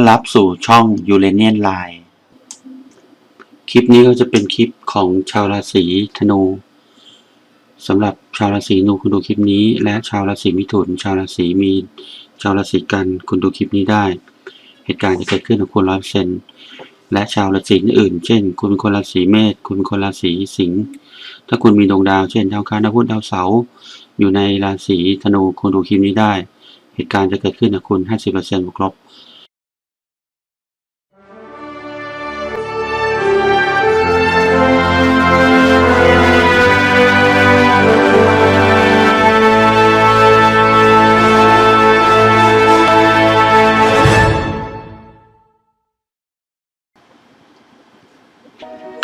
อนรับสู่ช่องยูเรเนียนไลน์คลิปนี้ก็จะเป็นคลิปของชาวราศีธนูสำหรับชาวราศีธนูคุณดูคลิปนี้ และชาวราศีมิถุน ชาวราศีมีนชาวราศีกันคุณดูคลิปนี้ได้ เหตุการณ์จะเกิดขึ้นกับคุณร้อยเปอร์เซนต์และชาวราศีอื่น เช่น คุณเป็นคนราศีเมษคุณเป็นคนราศีสิงห์ถ้าคุณมีดวงดาวเช่นดาวคารดาวพุธดาวเสาร์อยู่ในราศีธนูคุณดูคลิปนี้ได้ เหตุการณ์จะเกิดขึ้นกับคุณ 50%บวกลบ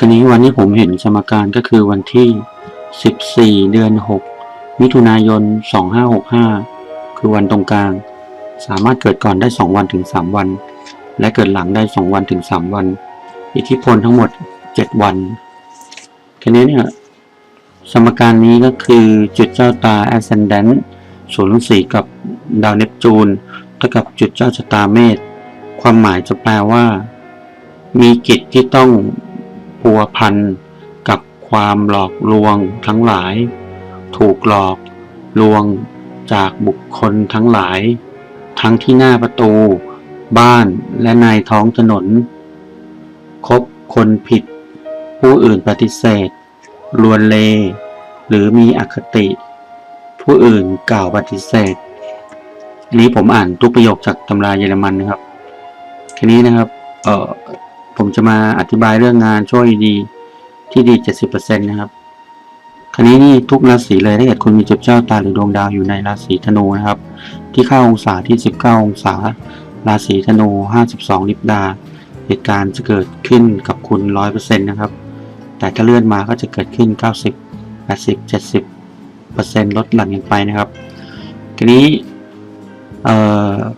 คราวนี้วันที่ผมเห็นสมการก็คือวันที่ 14 เดือน 6 มิถุนายน 2565 คือวันตรงกลาง สามารถเกิดก่อนได้ 2 วันถึง 3 วัน และเกิดหลังได้ 2 วันถึง 3 วัน อิทธิพลทั้งหมด 7 วันคราวนี้เนี่ยสมการนี้ก็คือจุดเจ้าตา ascendant ศูนย์สี่กับดาวเนปจูนเท่ากับจุดเจ้าชะตาเมษความหมายจะแปลว่า มีกิจที่ต้อง พัวพันกับความหลอกลวงทั้งหลาย ถูกหลอกลวงจากบุคคลทั้งหลาย ทั้งที่หน้าประตู บ้านและในท้องถนน คบคนผิด ผู้อื่นปฏิเสธ ลวนเล หรือมีอคติ ผู้อื่นกล่าวปฏิเสธนนี้ผมอ่านทุกประโยคจากตำราเยอรมันนะครับ ทีนี้นะครับ เอ่อ ผมจะมาอธิบายเรื่องงานช่วยดีที่ดี 70%นะครับ คราวนี้นี่ทุกราศีเลยถ้าเกิดคุณมีจุดเจ้าตาหรือดวงดาวอยู่ในราศีธนูนะครับ ที่เข้าองศาที่ 19 องศา ราศีธนู 52 ลิบดา เหตุการณ์จะเกิดขึ้นกับคุณ 100%นะครับ แต่ถ้าเลื่อนมาก็จะเกิดขึ้น 90 80 70%ลดหลั่นกันไปนะครับ ทีนี้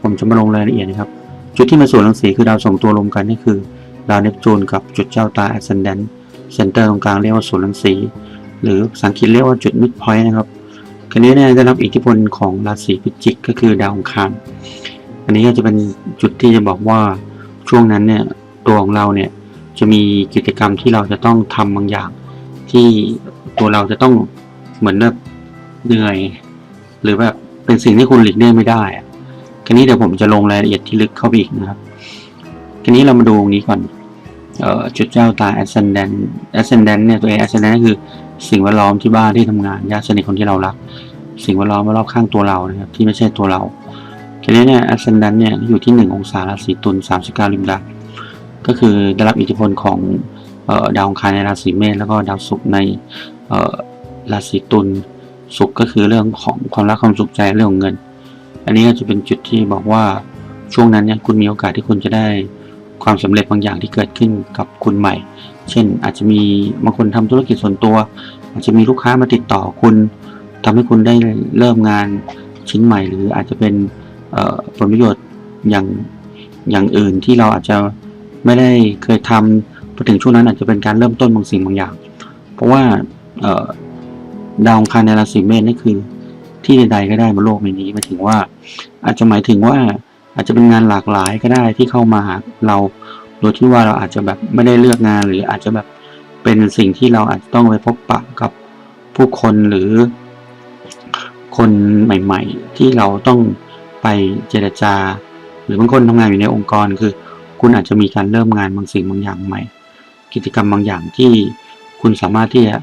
ผมจะมาลงรายละเอียดนะครับ จุดที่มาส่วนรังสีคือดาวสองตัวรวมกันนี่คือ ดาวเนปจูนกับจุดเจ้าตา ascendant เซนเตอร์ตรงกลางเรียกว่าศูนย์รังสี หรือภาษาอังกฤษเรียกว่าจุด mid point นะครับคราวนี้เนี่ยได้รับอิทธิพลของราศีพิจิกก็คือดาวองคารอันนี้ก็จะเป็นจุดที่จะบอกว่าช่วงนั้นเนี่ยตัวของเราเนี่ยจะมีกิจกรรมที่เราจะต้องทำบางอย่าง ที่ตัวเราจะต้องเหมือนแบบเหนื่อย หรือแบบเป็นสิ่งที่คุณหลีกเลี่ยงไม่ได้คราวนี้เดี๋ยวผมจะลงรายละเอียดที่ลึกเข้าไปอีกนะครับทีนี้เรามาดูตรงนี้ก่อน เอ่อจุดเจ้าตา ascendant ascendant เนี่ยตัวเอง ascendant คือสิ่งแวดล้อมที่บ้านที่ทำงานญาติสนิทคนที่เรารัก สิ่งแวดล้อมรอบข้างตัวเรานะครับที่ไม่ใช่ตัวเราทีนี้เนี่ย ascendant เนี่ยอยู่ที่ 1 องศาราศีตุล39ลิมดาก็คือได้รับอิทธิพลของออดาวองคารในราศีเมษแล้วก็ดาวศุกร์ในราศีตุลศุกร์ก็คือเรื่องของความรักความสุขใจเรื่องของเงิน อันนี้ก็จะเป็นจุดที่บอกว่าช่วงนั้นเนี่ยคุณมีโอกาสที่คุณจะได้ ความสำเร็จบางอย่างที่เกิดขึ้นกับคุณใหม่ เช่น อาจจะมีบางคนทำธุรกิจส่วนตัว อาจจะมีลูกค้ามาติดต่อคุณทำให้คุณได้เริ่มงานชิ้นใหม่ หรืออาจจะเป็นผลประโยชน์อย่างอย่างอื่นที่เราอาจจะไม่ได้เคยทำพอถึงช่วงนั้นอาจจะเป็นการเริ่มต้นบางสิ่งบางอย่าง เพราะว่าดาวองคารในราศีเมษนี่คือที่ใดๆก็ได้บนโลกใบนี้หมายถึงว่า อาจจะหมายถึงว่า อาจจะเป็นงานหลากหลายก็ได้ที่เข้ามาหาเรา โดยที่ว่าเราอาจจะแบบไม่ได้เลือกงานหรืออาจจะแบบเป็นสิ่งที่เราอาจจะต้องไปพบปะกับผู้คนหรือคนใหม่ ๆ ที่เราต้องไปเจรจา หรือบางคนทำงานอยู่ในองค์กรคือ คุณอาจจะมีการเริ่มงานบางสิ่งบางอย่างใหม่ กิจกรรมบางอย่างที่คุณสามารถที่จะ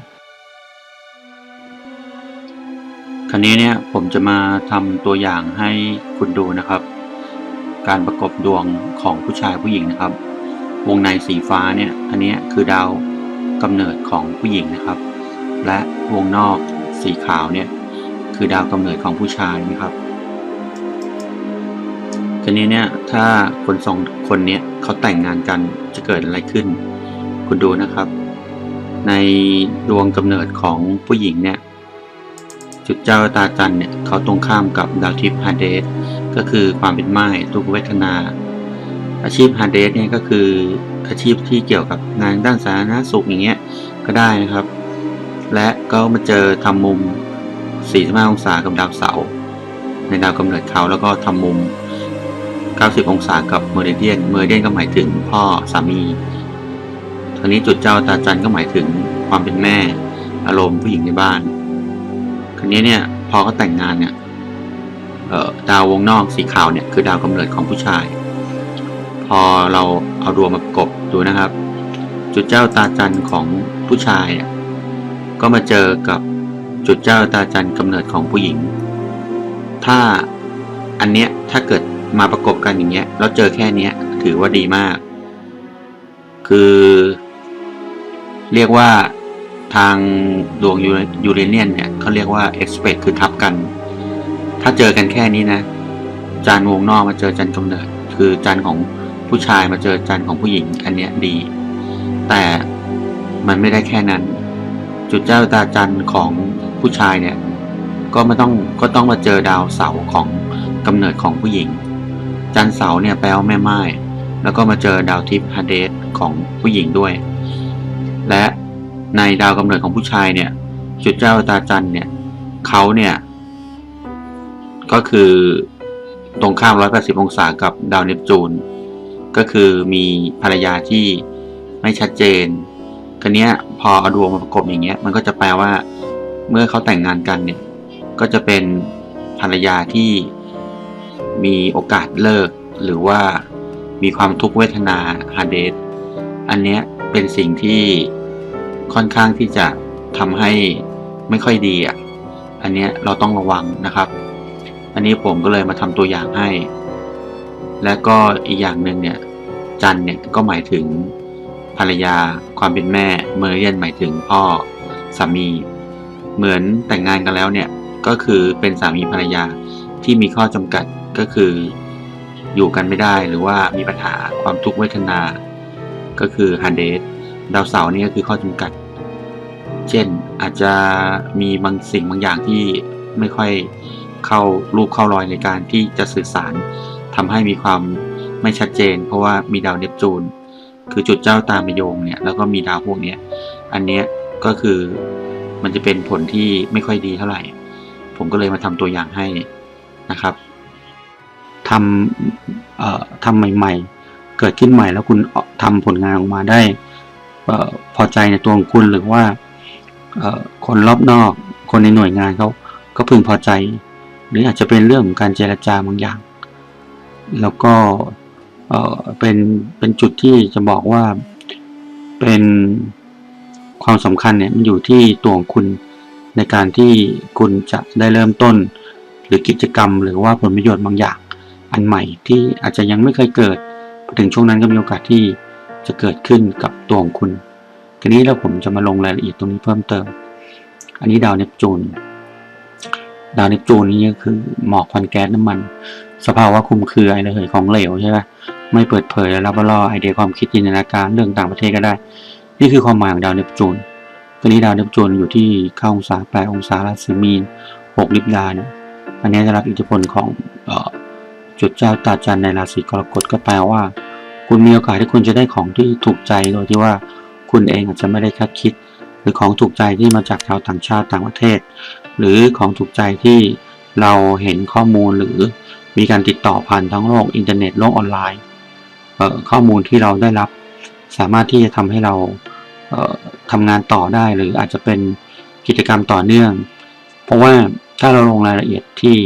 คราวนี้เนี่ยผมจะมาทำตัวอย่างให้คุณดูนะครับ การประกบดวงของผู้ชายผู้หญิงนะครับ วงในสีฟ้าเนี่ยอันนี้คือดาวกำเนิดของผู้หญิงนะครับ และวงนอกสีขาวเนี่ยคือดาวกำเนิดของผู้ชายนะครับทีนี้เนี่ยถ้าคนสองคนเนี้ยเขาแต่งงานกันจะเกิดอะไรขึ้น คุณดูนะครับ ในดวงกำเนิดของผู้หญิงเนี่ยจุดเจ้าตาจันเนี่ยเขาตรงข้ามกับดาวทิพย์ฮาเดส ก็คือความเป็นไม้ทุกเวทนา อาชีพฮาร์เดสเนี่ยก็คืออาชีพที่เกี่ยวกับงานด้านสาธารณสุขอย่างเงี้ยก็ได้นะครับ และก็มาเจอทำมุม 45 องศากับดาวเสาร์ในดาวกำเนิดเขาแล้วก็ทำมุม 90 องศากับเมอริเดียน เมอริเดียนก็หมายถึงพ่อสามีทางนี้จุดเจ้าตาจันก็หมายถึงความเป็นแม่ อารมณ์ผู้หญิงในบ้าน คราวนี้เนี่ยพอเขาแต่งงานเนี่ย ดาววงนอกสีขาวเนี่ยคือดาวกำเนิดของผู้ชาย พอเราเอาดวงมาประกบดูนะครับ จุดเจ้าตาจันของผู้ชายอะก็มาเจอกับจุดเจ้าตาจันกำเนิดของผู้หญิง ถ้าอันเนี้ยถ้าเกิดมาประกบกันอย่างเงี้ยแล้วเจอแค่เนี้ยถือว่าดีมาก คือ เรียกว่าทางดวงยูยูเรเนียนเนี่ยเขาเรียกว่า expect คือทับกัน ถ้าเจอกันแค่นี้นะ จานวงนอกมาเจอจันกำเนิด คือจานของผู้ชายมาเจอจานของผู้หญิงอันเนี้ยดี แต่มันไม่ได้แค่นั้น จุดเจ้าตาจันของผู้ชายเนี่ย ก็ไม่ต้องก็ต้องมาเจอดาวเสาของกำเนิดของผู้หญิง จันเสาเนี่ยแปลว่าแม่ไม้แล้วก็มาเจอดาวทิพย์ฮาเดสของผู้หญิงด้วย และในดาวกำเนิดของผู้ชายเนี่ยจุดเจ้าตาจันเนี่ยเขาเนี่ย ก็คือตรงข้าม 180 องศากับดาวเนปจูน ก็คือมีภรรยาที่ไม่ชัดเจนคันนี้พอเอาดวงมาประกบอย่างเงี้ย มันก็จะแปลว่า เมื่อเขาแต่งงานกันเนี่ย ก็จะเป็นภรรยาที่มีโอกาสเลิก หรือว่ามีความทุกขเวทนาฮาเดสอันเนี้ยเป็นสิ่งที่ค่อนข้างที่จะทำให้ไม่ค่อยดีอะ อันเนี้ยเราต้องระวังนะครับ อันนี้ผมก็เลยมาทำตัวอย่างให้ และก็อีกอย่างหนึ่งเนี่ยจันเนี่ยก็หมายถึงภรรยา ความเป็นแม่ เมอร์เรียนหมายถึงพ่อสามี เหมือนแต่งงานกันแล้วเนี่ยก็คือเป็นสามีภรรยาที่มีข้อจำกัดก็คืออยู่กันไม่ได้หรือว่ามีปัญหาความทุกข์เวทนา ก็คือฮันเดสดาวเสาร์นี่ก็คือข้อจำกัด เช่นอาจจะมีบางสิ่งบางอย่างที่ไม่ค่อย เข้ารูปเข้ารอยในการที่จะสื่อสารทำให้มีความไม่ชัดเจน เพราะว่ามีดาวเนปจูน คือจุดเจ้าตามโยงเนี่ยแล้วก็มีดาวพวกเนี้ยอันเนี้ยก็คือมันจะเป็นผลที่ไม่ค่อยดีเท่าไหร่ ผมก็เลยมาทำตัวอย่างให้นะครับทำเอ่อทำใหม่ ๆ เกิดขึ้นใหม่แล้วคุณทำผลงานออกมาได้เอ่อพอใจในตัวของคุณหรือว่าเอ่อคนรอบนอก คนในหน่วยงานเขาก็พึงพอใจ หรืออาจจะเป็นเรื่องของการเจรจาบางอย่าง แล้วก็เออเป็นเป็นจุดที่จะบอกว่าเป็นความสำคัญเนี่ยมันอยู่ที่ตัวของคุณในการที่คุณจะได้เริ่มต้น หรือกิจกรรม หรือว่าผลประโยชน์บางอย่าง อันใหม่ที่อาจจะยังไม่เคยเกิดถึงช่วงนั้นก็มีโอกาสที่จะเกิดขึ้นกับตัวของคุณทีนี้แล้วผมจะมาลงรายละเอียดตรงนี้เพิ่มเติม อันนี้ดาวเนปจูน ดาวเนปจูนนี่ก็คือหมอกควันแก๊สน้ำมัน สภาวะคุมเครือไอระเหยของเหลวใช่ไหมไม่เปิดเผยและรับล่อไอเดียความคิดจินตนาการเรื่องต่างประเทศก็ได้ นี่คือความหมายของดาวเนปจูนตอนนี้ดาวเนปจูนอยู่ที่9องศา8องศาราศีมีน6ลิบดาเนี่ยอันนี้จะรับอิทธิพลของออจุดเจ้าตาจันในราศีกรกฎก็แปลว่า คุณมีโอกาสที่คุณจะได้ของที่ถูกใจโดยที่ว่าคุณเองอาจจะไม่ได้คาดคิด รือของถูกใจที่มาจากชาวต่างชาติต่างประเทศ หรือของถูกใจที่เราเห็นข้อมูลหรือมีการติดต่อผ่านทั้งโลกอินเทอร์เน็ตโลกออนไลน์ข้อมูลที่เราได้รับ สามารถที่จะทำให้เราเอ่อทำงานต่อได้หรืออาจจะเป็นกิจกรรมต่อเนื่อง เพราะว่าถ้าเราลงรายละเอียดที่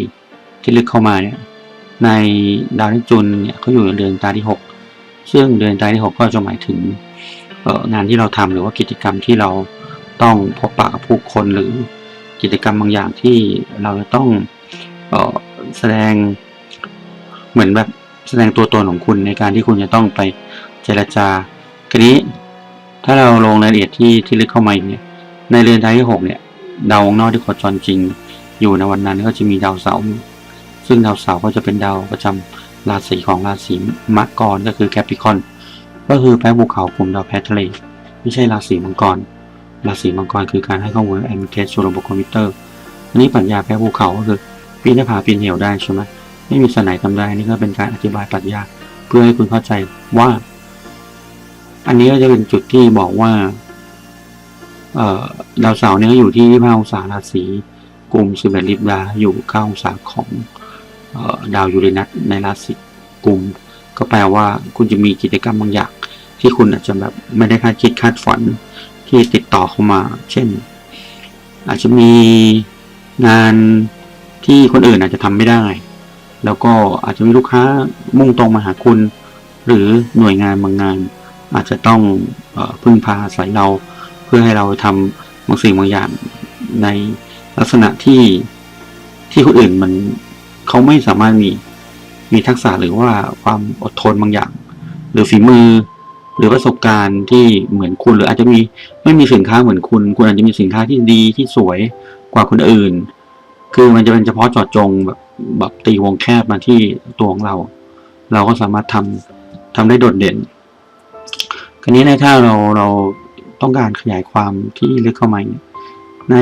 ที่ลึกเข้ามาเนี่ยในดาวนิจุนเนี่ยเขาอยู่ในเดือนตาที่ 6 ซึ่งเดือนตาที่ 6 ก็จะหมายถึงงานที่เราทำหรือว่ากิจกรรมที่เรา ต้องพบปะกับผู้คนหรือกิจกรรมบางอย่างที่เราจะต้องออแสดงเหมือนแบบแสดงตัวตนของคุณในการที่คุณจะต้องไปเจรจาทีนี้ถ้าเราลงรายละเอียดที่ที่ลึกเข้ามาอีกเนี่ยในเรือนไทยที่หกเนี่ยดาววงนอกที่โคจรจริง อยู่ในวันนั้นก็จะมีดาวเสาร์ซึ่งดาวเสาร์ก็จะเป็นดาวประจำราศีของราศีมังกรก็คือแคปิคอน ก็คือแพ้ภูเขากลุ่มดาวแพ้ทะเล ไม่ใช่ราศีมังกร ราศีมังกรคือการให้ข้อมูลแอมเทสสู่ระบบคอมพิวเตอร์ อันนี้ปรัชญาแพ้ภูเขาก็คือปีนหน้าผาปีนเหวได้ใช่ไหมไม่มีสนไหนทำได้นี่ก็เป็นการอธิบายปรัชญาเพื่อให้คุณเข้าใจว่า อันนี้ก็จะเป็นจุดที่บอกว่าเออดาวเสาร์เนี่ยอยู่ที่25องศาราศีกลุ่ม11ลิบดาอยู่9องศาของออดาวยูเรนัสในราศีกลุ่มก็แปลว่าคุณจะมีกิจกรรมบางอย่างที่คุณอาจจะแบบไม่ได้คาดคิดคาดฝัน ที่ติดต่อเข้ามา เช่น อาจจะมีงานที่คนอื่นอาจจะทำไม่ได้ แล้วก็อาจจะมีลูกค้ามุ่งตรงมาหาคุณ หรือหน่วยงานบางงาน อาจจะต้องอพึ่งพาอาศัยเรา เพื่อให้เราทำบางสิ่งบางอย่างในลักษณะที่ที่คนอื่นมันเขาไม่สามารถมีมีทักษะหรือว่าความอดทนบางอย่าง หรือฝีมือ หรือประสบการณ์ที่เหมือนคุณหรืออาจจะมีไม่มีสินค้าเหมือนคุณ คุณอาจจะมีสินค้าที่ดีที่สวยกว่าคนอื่น คือมันจะเป็นเฉพาะเจาะจงแบบแบบตีวงแคบมาที่ตัวของเรา เราก็สามารถทำทำได้โดดเด่นคราวนี้ในถ้าเราเราต้องการขยายความที่ลึกเข้ามาเนี่ยใน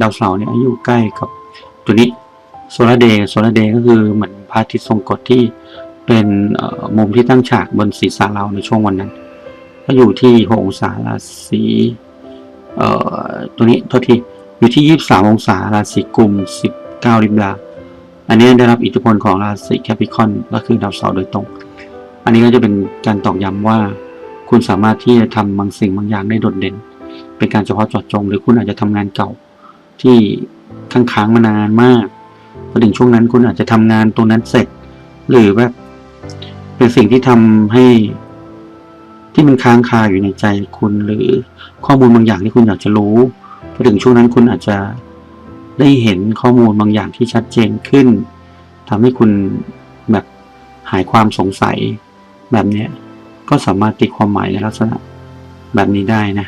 ดาวเสาร์เนี่ยอยู่ใกล้กับตัวนี้โซลาเดย์โซลาเดย์ก็คือเหมือนพระอาทิตย์ทรงกฎที่ เป็นมุมที่ตั้งฉากบนศีรษะเราในช่วงวันนั้น ก็อยู่ที่หกองศาราศีเอ่อตัวนี้โทษทีอยู่ที่ยี่สิบสามองศาราศีกุมสิบเก้าลิบลาอันนี้ได้รับอิทธิพลของราศีแคปิคอนก็คือดาวเสาร์โดยตรง อันนี้ก็จะเป็นการตอกย้ำว่า คุณสามารถที่จะทำบางสิ่งบางอย่างได้โดดเด่น เป็นการเฉพาะเจาะจง หรือคุณอาจจะทำงานเก่าที่ค้างค้างมานานมากพอถึงช่วงนั้นคุณอาจจะทำงานตรงนั้นเสร็จ หรือแบบ เป็นสิ่งที่ทำให้ที่มันค้างคาอยู่ในใจคุณ หรือข้อมูลบางอย่างที่คุณอยากจะรู้พอถึงช่วงนั้นคุณอาจจะได้เห็นข้อมูลบางอย่างที่ชัดเจนขึ้นทำให้คุณแบบหายความสงสัย แบบเนี้ยก็สามารถตีความหมายในลักษณะแบบนี้ได้นะ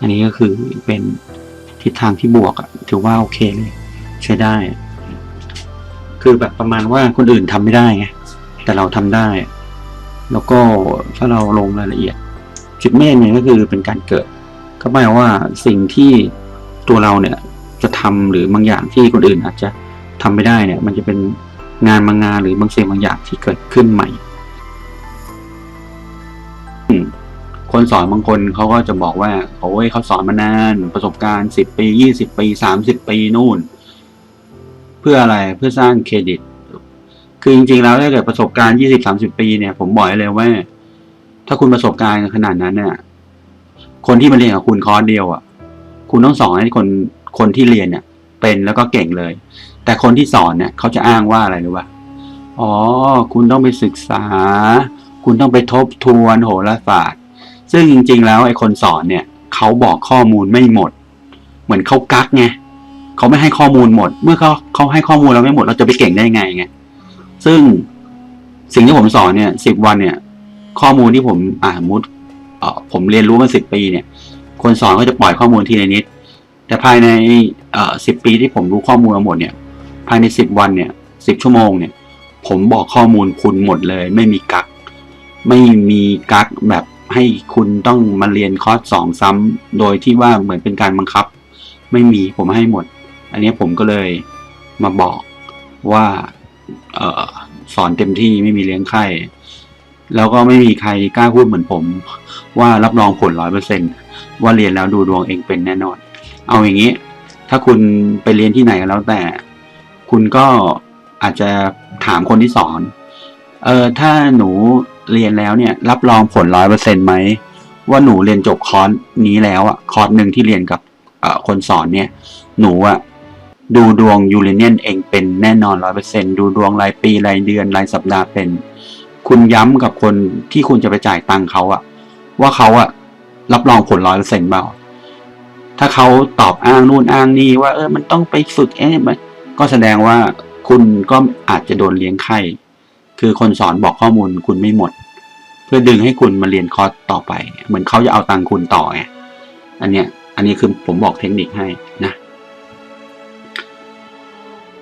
อันนี้ก็คือเป็นทิศทางที่บวกถือว่าโอเคเลยใช้ได้ คือแบบประมาณว่าคนอื่นทำไม่ได้ไง แต่เราทำได้ แล้วก็ถ้าเราลงรายละเอียดจุดเมฆเนี่ยก็คือเป็นการเกิด ก็หมายว่าสิ่งที่ตัวเราเนี่ยจะทำหรือบางอย่างที่คนอื่นอาจจะทำไม่ได้เนี่ย มันจะเป็นงานบางงานหรือบางสิ่งบางอย่างที่เกิดขึ้นใหม่ คนสอนบางคนเขาก็จะบอกว่าโอ้ยเขาสอนมานานประสบการณ์สิบปียี่สิบปีสามสิบปีนู่น เพื่ออะไรเพื่อสร้างเครดิต คือจริงๆแล้วถ้าเกิดประสบการณ์ยี่สิบสามสิบปีเนี่ยผมบอกให้เลยว่า ถ้าคุณประสบการณ์ขนาดนั้นเนี่ยคนที่มาเรียนกับคุณคอร์สเดียวอะ คุณต้องสอนให้คนคนที่เรียนเนี่ย เป็นแล้วก็เก่งเลย แต่คนที่สอนเนี่ยเขาจะอ้างว่าอะไรรู้ป่ะอ๋อ คุณต้องไปศึกษา คุณต้องไปทบทวนโหราศาสตร์ ซึ่งจริง ๆ แล้วไอ้คนสอนเนี่ยเขาบอกข้อมูลไม่หมด เหมือนเขากักไงเขาไม่ให้ข้อมูลหมด เมื่อเขาเขาให้ข้อมูลเราไม่หมด เราจะไปเก่งได้ไงไง ซึ่งสิ่งที่ผมสอนเนี่ยสิบวันเนี่ย ข้อมูลที่ผมอ่ามุดเออผมเรียนรู้มาสิบปีเนี่ย คนสอนก็จะปล่อยข้อมูลทีละนิด แต่ภายในเออสิบปีที่ผมรู้ข้อมูลมาหมดเนี่ย ภายในสิบวันเนี่ยสิบชั่วโมงเนี่ย ผมบอกข้อมูลคุณหมดเลย ไม่มีกัก ไม่มีกักแบบให้คุณต้องมาเรียนคอร์สสองซ้ำโดยที่ว่าเหมือนเป็นการบังคับ ไม่มีผมให้หมด อันนี้ผมก็เลยมาบอกว่า เออสอนเต็มที่ไม่มีเลี้ยงไข้แล้วก็ไม่มีใครกล้าพูดเหมือนผม ว่ารับรองผลร้อยเปอร์เซ็นว่าเรียนแล้วดูดวงเองเป็นแน่นอน เอาอย่างนี้ ถ้าคุณไปเรียนที่ไหนก็แล้วแต่ คุณก็อาจจะถามคนที่สอน เออถ้าหนูเรียนแล้วเนี่ย รับรองผลร้อยเปอร์เซ็นไหมว่าหนูเรียนจบคอร์สนี้แล้วอะคอร์สหนึ่งที่เรียนกับคนสอนเนี่ย หนูอะ ดูดวงยูเรเนียนเองเป็นแน่นอนร้อยเปอร์เซ็นดูดวงรายปีรายเดือนรายสัปดาห์เป็น คุณย้ำกับคนที่คุณจะไปจ่ายตังค์เขาอะว่าเขาอะรับรองผลร้อยเปอร์เซ็นต์เปล่าถ้าเขาตอบอ้างนู่นอ้างนี่ว่าเออมันต้องไปฝึกเอ๊ะมันก็แสดงว่าคุณก็อาจจะโดนเลี้ยงไข้ คือคนสอนบอกข้อมูลคุณไม่หมด เพื่อดึงให้คุณมาเรียนคอร์สต่อไป เหมือนเขาจะเอาตังค์คุณต่อไงอันเนี้ยอันนี้คือผมบอกเทคนิคให้นะ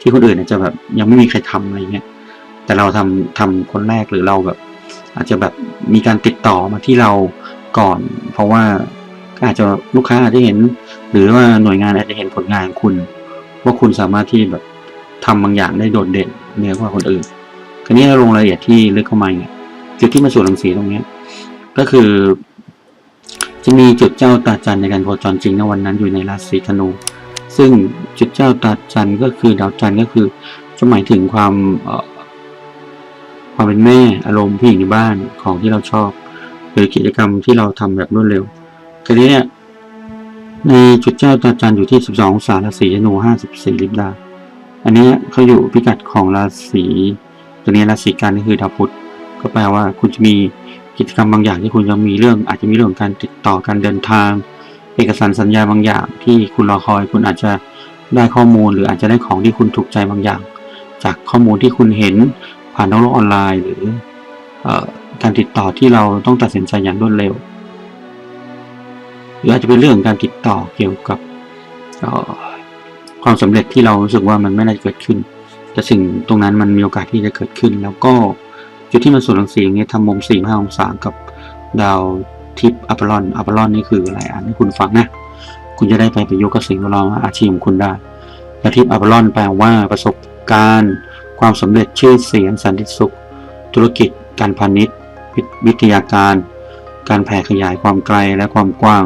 ที่คนอื่นจะแบบยังไม่มีใครทำอะไรเงี้ยแต่เราทำทำคนแรกหรือเราแบบ อาจจะแบบมีการติดต่อมาที่เราก่อน เพราะว่าอาจจะลูกค้าอาจจะเห็น หรือว่าหน่วยงานอาจจะเห็นผลงานของคุณ ว่าคุณสามารถที่แบบทำบางอย่างได้โดดเด่นเหนือกว่าคนอื่นคราวนี้เราลงรายละเอียดที่ลึกเข้ามาเนี่ยจุดที่มาสู่รังสีตรงเนี้ยก็คือ จะมีจุดเจ้าตาจันในการโคจรจริงในวันนั้นอยู่ในราศีธนู ซึ่งจุดเจ้าตาจันทร์ก็คือดาวจันทร์ก็คือจะหมายถึงความความเป็นแม่อารมณ์ผู้หญิงในบ้านของที่เราชอบ หรือกิจกรรมที่เราทำแบบรวดเร็วคราวนี้เนี่ยในจุดเจ้าตาจันทร์อยู่ที่ 12องศาราศีธนู54ลิบดา อันนี้เขาอยู่พิกัดของราศีตัวนี้ราศีกันก็คือดาวพุธก็แปลว่าคุณจะมีกิจกรรมบางอย่างที่คุณจะมีเรื่องอาจจะมีเรื่องการติดต่อการเดินทาง เอกสารสัญญาบางอย่างที่คุณรอคอยคุณอาจจะได้ข้อมูล หรืออาจจะได้ของที่คุณถูกใจบางอย่าง จากข้อมูลที่คุณเห็นผ่านโลกออนไลน์ หรืออการติดต่อที่เราต้องตัดสินใจอย่างรวดเร็ว หรืออาจจะเป็นเรื่องการติดต่อเกี่ยวกับความสำเร็จที่เรารู้สึกว่ามันไม่ได้เกิดขึ้น แต่สิ่งตรงนั้นมันมีโอกาสที่จะเกิดขึ้น แล้วก็จุดที่มันส่วนรังสีอย่างเงี้ทำมุมสี่ห้าองศากับดาว ทิพย์อัปลอนอัปลอนนี่คืออะไรอ่านให้คุณฟังนะ คุณจะได้ไปประยุกต์กับสิ่งแวดล้อมอาชีพของคุณได้ดาวทิพย์อัปลอนแปลว่าประสบการณ์ ความสำเร็จชื่อเสียงสันติสุข ธุรกิจ การพาณิชย์ วิทยาการ การแผ่ขยายความไกลและความกว้าง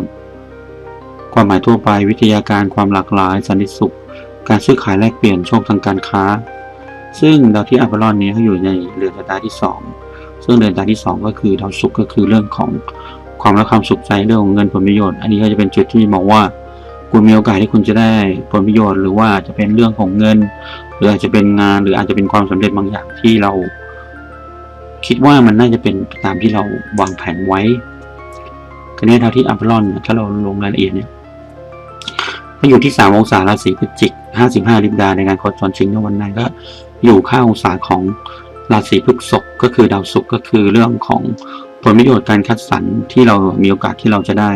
ความหมายทั่วไปวิทยาการความหลากหลาย สันติสุข การซื้อขายแลกเปลี่ยนโชคทางการค้า ซึ่งดาวที่อัปลอนนี้เขาอยู่ในเรือนดาวที่สองซึ่งเรือนดาวที่สองก็คือดาวศุกร์ก็คือเรื่องของ ความรักความสุขใจเรื่องของเงินผลประโยชน์ อันนี้ก็จะเป็นจุดที่มองว่าคุณมีโอกาสที่คุณจะได้ผลประโยชน์ หรือว่าจะเป็นเรื่องของเงิน หรืออาจจะเป็นงานหรืออาจจะเป็นความสำเร็จบางอย่างที่เรา คิดว่ามันน่าจะเป็นตามที่เราวางแผนไว้คันนี้ดาที่อัปลอนเนี่ยถ้าเราลงรายละเอียดเนี่ยก็อยู่ที่สามองศาราศีพฤศจิกห้าสิบห้าลิบดาในการโคจรชิงในวันนั้นก็อยู่ข้าองศาของราศีพฤษภก็คือดาวศุกร์ก็คือเรื่องของ ผลประโยชน์การคัดสรรที่เรามีโอกาสที่เราจะได้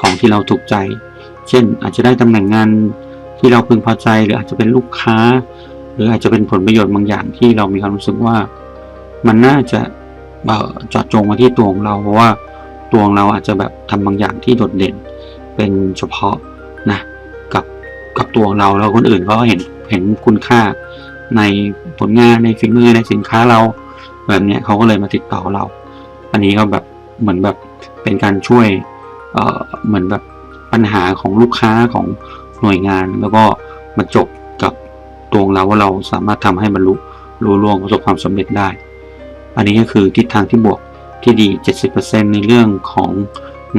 ของที่เราถูกใจ เช่น อาจจะได้ตำแหน่งงานที่เราพึงพอใจ หรืออาจจะเป็นลูกค้า หรืออาจจะเป็นผลประโยชน์บางอย่างที่เรามีความรู้สึกว่า มันน่าจะเอ่อเจาะจงมาที่ตัวของเราเพราะว่าตัวของเราอาจจะแบบทำบางอย่างที่โดดเด่น เป็นเฉพาะนะกับกับตัวของเราแล้วคนอื่นก็เห็นเห็นคุณค่าในผลงานในฝีมือในสินค้าเราแบบเนี้ยเขาก็เลยมาติดต่อเรา อันนี้ก็แบบเหมือนแบบเป็นการช่วยเอ่อเหมือนแบบปัญหาของลูกค้าของหน่วยงาน แล้วก็มาจบกับตัวเราว่าเราสามารถทำให้บรรลุรู้ล่วงประสบความสำเร็จได้ อันนี้ก็คือทิศทางที่บวกที่ดี 70%ในเรื่องของ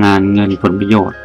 งานเงินผลประโยชน์